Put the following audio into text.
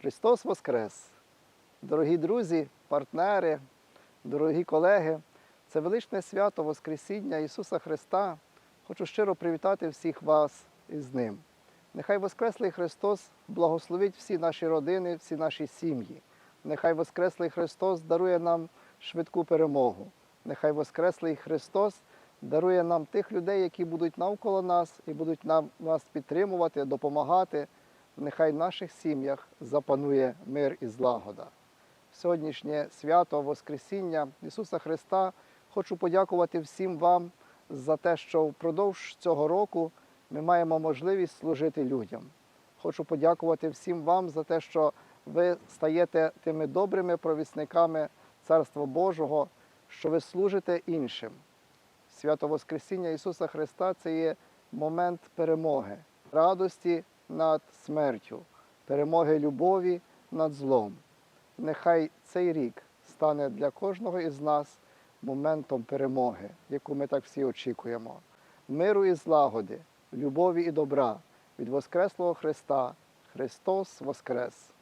Христос Воскрес! Дорогі друзі, партнери, дорогі колеги, це величне свято Воскресіння Ісуса Христа. Хочу щиро привітати всіх вас із Ним. Нехай Воскреслий Христос благословить всі наші родини, всі наші сім'ї. Нехай Воскреслий Христос дарує нам швидку перемогу. Нехай Воскреслий Христос дарує нам тих людей, які будуть навколо нас і будуть нам, нас підтримувати, допомагати. Нехай в наших сім'ях запанує мир і злагода. Сьогоднішнє свято Воскресіння Ісуса Христа хочу подякувати всім вам за те, що впродовж цього року ми маємо можливість служити людям. Хочу подякувати всім вам за те, що ви стаєте тими добрими провісниками Царства Божого, що ви служите іншим. Свято Воскресіння Ісуса Христа це є момент перемоги, радості над смертю, перемоги любові над злом. Нехай цей рік стане для кожного із нас моментом перемоги, яку ми так всі очікуємо. Миру і злагоди, любові і добра від Воскреслого Христа. Христос Воскрес!